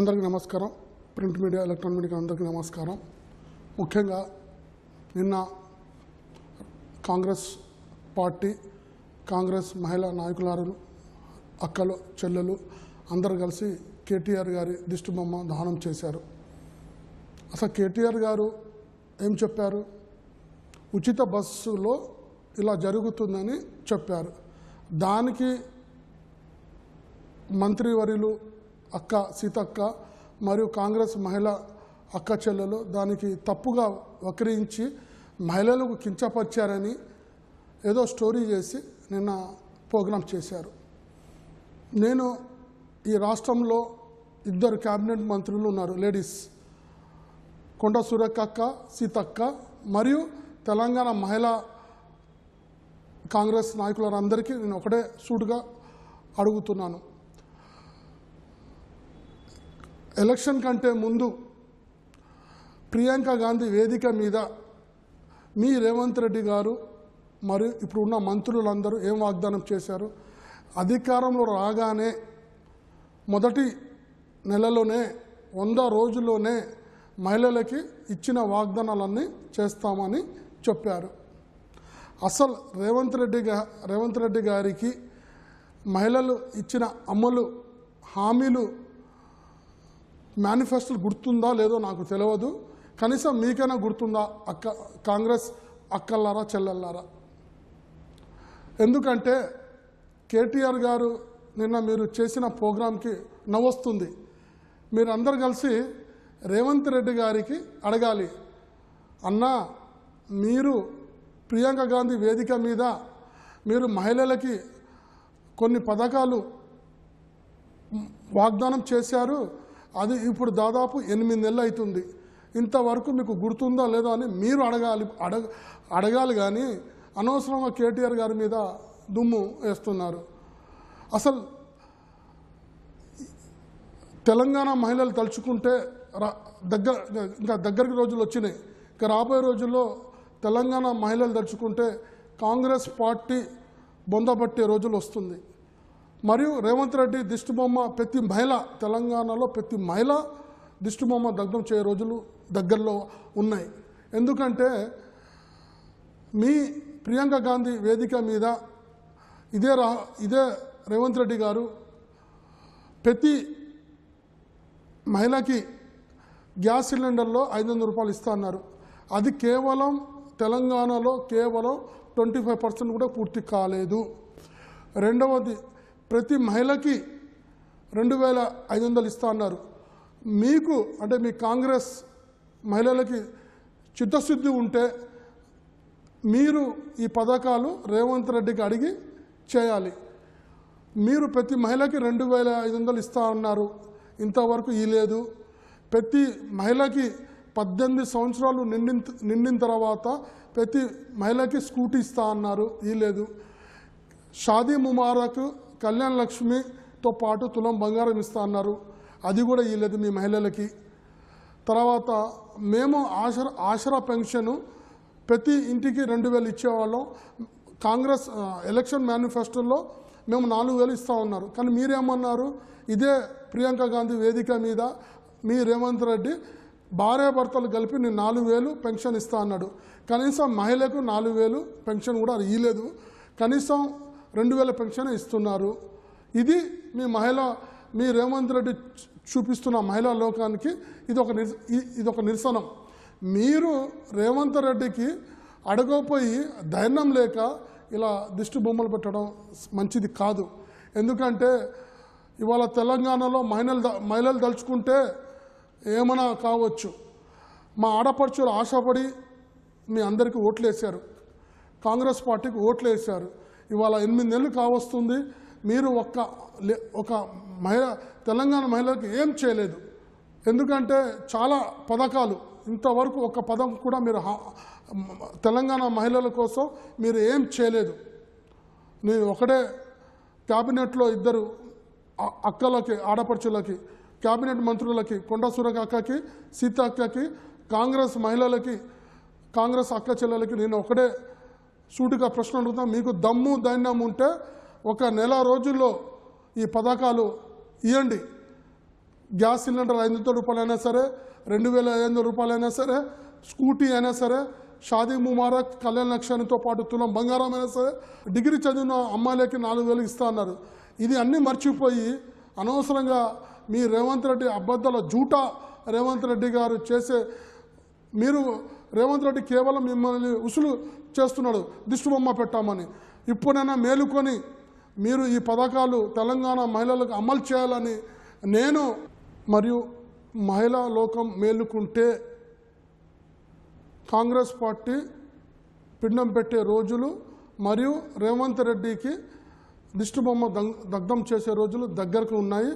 అందరికీ నమస్కారం. Print media electronic media అందరికీ నమస్కారం. ముఖ్యంగా నిన్న కాంగ్రెస్ పార్టీ కాంగ్రెస్ మహిళా నాయకులారు అక్కలు చెల్లెలు అందరు కలిసి కేటీఆర్ గారి దిష్టిబొమ్మ దహనం చేశారు. అసలు కేటీఆర్ గారు ఏం చెప్పారు? ఉచిత బస్సులో ఇలా జరుగుతుందని చెప్పారు. దానికి మంత్రివర్యులు అక్క సీతక్క మరియు కాంగ్రెస్ మహిళ అక్క చెల్లెలు దానికి తప్పుగా వక్రించి మహిళలకు కించపరిచారని ఏదో స్టోరీ చేసి నిన్న ప్రోగ్రాం చేశారు. నేను ఈ రాష్ట్రంలో ఇద్దరు క్యాబినెట్ మంత్రులు ఉన్నారు లేడీస్. కొండ సురేఖక్క సీతక్క మరియు తెలంగాణ మహిళా కాంగ్రెస్ నాయకులందరికీ నేను ఒకటే సూటుగా అడుగుతున్నాను. ఎలక్షన్ కంటే ముందు ప్రియాంక గాంధీ వేదిక మీద మీ రేవంత్ రెడ్డి గారు మరియు ఇప్పుడు ఉన్న మంత్రులందరూ ఏం వాగ్దానం చేశారు? అధికారంలో రాగానే మొదటి నెలలోనే వంద రోజుల్లోనే మహిళలకి ఇచ్చిన వాగ్దానాలన్నీ చేస్తామని చెప్పారు. అసలు రేవంత్ రెడ్డి గా రేవంత్ రెడ్డి గారికి మహిళలు ఇచ్చిన అమలు హామీలు మేనిఫెస్టో గుర్తుందా లేదో నాకు తెలియదు కనీసం మీకైనా గుర్తుందా? అక్క కాంగ్రెస్ అక్కల్లారా చెల్లెల్లారా? ఎందుకంటే కేటీఆర్ గారు నిన్న మీరు చేసిన ప్రోగ్రాంకి నవ్వొస్తుంది. మీరందరు కలిసి రేవంత్ రెడ్డి గారికి అడగాలి. అన్నా మీరు ప్రియాంక గాంధీ వేదిక మీద మీరు మహిళలకి కొన్ని పథకాలు వాగ్దానం చేశారు. అది ఇప్పుడు దాదాపు ఎనిమిది నెలలు అవుతుంది. ఇంతవరకు మీకు గుర్తుందా లేదా అని మీరు అడగాలి అడగ అడగాలి కానీ అనవసరంగా కేటీఆర్ గారి మీద దుమ్ము వేస్తున్నారు. అసలు తెలంగాణ మహిళలు తలుచుకుంటే రా దగ్గర ఇంకా దగ్గరికి రోజులు వచ్చినాయి. ఇంకా రాబోయే రోజుల్లో తెలంగాణ మహిళలు తలుచుకుంటే కాంగ్రెస్ పార్టీ బొందబట్టే రోజులు వస్తుంది. మరియు రేవంత్ రెడ్డి దిష్టిబొమ్మ ప్రతి మహిళ తెలంగాణలో ప్రతి మహిళ దిష్టిబొమ్మ దగ్ధం చేయే రోజులు దగ్గరలో ఉన్నాయి. ఎందుకంటే మీ ప్రియాంక గాంధీ వేదిక మీద ఇదే రా ఇదే రేవంత్ రెడ్డి గారు ప్రతి మహిళకి గ్యాస్ సిలిండర్లో ఐదు వందల రూపాయలు ఇస్తా అన్నారు. అది కేవలం తెలంగాణలో కేవలం ట్వంటీ ఫైవ్ పర్సెంట్ కూడా పూర్తి కాలేదు. రెండవది ప్రతి మహిళకి రెండు వేల ఐదు వందలు ఇస్తా అన్నారు. మీకు అంటే మీ కాంగ్రెస్ మహిళలకి చిత్తశుద్ధి ఉంటే మీరు ఈ పథకాలు రేవంత్ రెడ్డికి అడిగి చేయాలి. మీరు ప్రతి మహిళకి రెండు వేల ఐదు వందలు ఇస్తా అన్నారు. ఇంతవరకు ఇలేదు ప్రతి మహిళకి పద్దెనిమిది సంవత్సరాలు నిండిన నిండిన తర్వాత ప్రతి మహిళకి స్కూటీ ఇస్తా అన్నారు. ఇలేదు షాదీ ముబారక్ కళ్యాణ లక్ష్మితో పాటు తులం బంగారం ఇస్తా అన్నారు. అది కూడా ఇవ్వలేదు మీ మహిళలకి. తర్వాత మేము ఆశర ఆసరా పెన్షను ప్రతి ఇంటికి రెండు వేలు ఇచ్చేవాళ్ళం. కాంగ్రెస్ ఎలక్షన్ మేనిఫెస్టోలో మేము నాలుగు వేలు ఇస్తా ఉన్నారు. కానీ మీరేమన్నారు? ఇదే ప్రియాంక గాంధీ వేదిక మీద మీ రేవంత్ రెడ్డి భార్యాభర్తలు కలిపి నేను నాలుగు వేలు పెన్షన్ ఇస్తా అన్నాడు. కనీసం మహిళకు నాలుగు వేలు పెన్షన్ కూడా ఇవ్వలేదు కనీసం రెండు వేల పెన్షన్ ఇస్తున్నారు. ఇది మీ మహిళ మీ రేవంత్ రెడ్డి చూపిస్తున్న మహిళా లోకానికి ఇది ఒక నిర్ ఇది ఒక నిరసనం. మీరు రేవంత్ రెడ్డికి అడగపోయి ధైర్యం లేక ఇలా దిష్టి బొమ్మలు పెట్టడం మంచిది కాదు. ఎందుకంటే ఇవాళ తెలంగాణలో మహిళలు మహిళలు దలుచుకుంటే ఏమైనా కావచ్చు. మా ఆడపడుచులు ఆశపడి మీ అందరికీ ఓట్లు వేశారు కాంగ్రెస్ పార్టీకి ఓట్లు వేశారు ఇవాళ ఎనిమిది నెలలు కావస్తుంది. మీరు ఒక్క లే- ఒక మహిళ తెలంగాణ మహిళలకు ఏం చేయలేదు. ఎందుకంటే చాలా పథకాలు ఇంతవరకు ఒక పదం కూడా మీరు తెలంగాణ మహిళల కోసం మీరు ఏం చేయలేదు. నేను ఒకటే క్యాబినెట్లో ఇద్దరు అక్కలకి ఆడపడుచులకి క్యాబినెట్ మంత్రులకి కొండ సురగ అక్కకి సీత అక్కకి కాంగ్రెస్ మహిళలకి కాంగ్రెస్ అక్క చెల్లెలకి నేను ఒకటే సూటిగా ప్రశ్న అడుగుతాం మీకు దమ్ము ధైర్యం ఉంటే ఒక నెల రోజుల్లో ఈ పథకాలు ఇవ్వండి గ్యాస్ సిలిండర్ ఐదు వందల రూపాయలు అయినా సరే రెండు వేల ఐదు వందల రూపాయలు అయినా సరే స్కూటీ అయినా సరే షాదీ ముమారక్ కళ్యాణ లక్ష్యానితో పాటు తులం బంగారం అయినా సరే డిగ్రీ చదివిన అమ్మాయిలకి నాలుగు వేలు ఇస్తా అన్నారు. ఇది అన్నీ మర్చిపోయి అనవసరంగా మీ రేవంత్ రెడ్డి అబద్ధాల జూటా రేవంత్ రెడ్డి గారు చేసే మీరు రేవంత్ రెడ్డి కేవలం మిమ్మల్ని ఉసులు చేస్తున్నాడు దిష్టిబొమ్మ పెట్టామని. ఇప్పుడైనా మేలుకొని మీరు ఈ పథకాలు తెలంగాణ మహిళలకు అమలు చేయాలని నేను మరియు మహిళా లోకం మేలుకుంటే కాంగ్రెస్ పార్టీ పిండం పెట్టే రోజులు మరియు రేవంత్ రెడ్డికి దిష్టిబొమ్మ దగ్- దగ్ధం చేసే రోజులు దగ్గరకు ఉన్నాయి.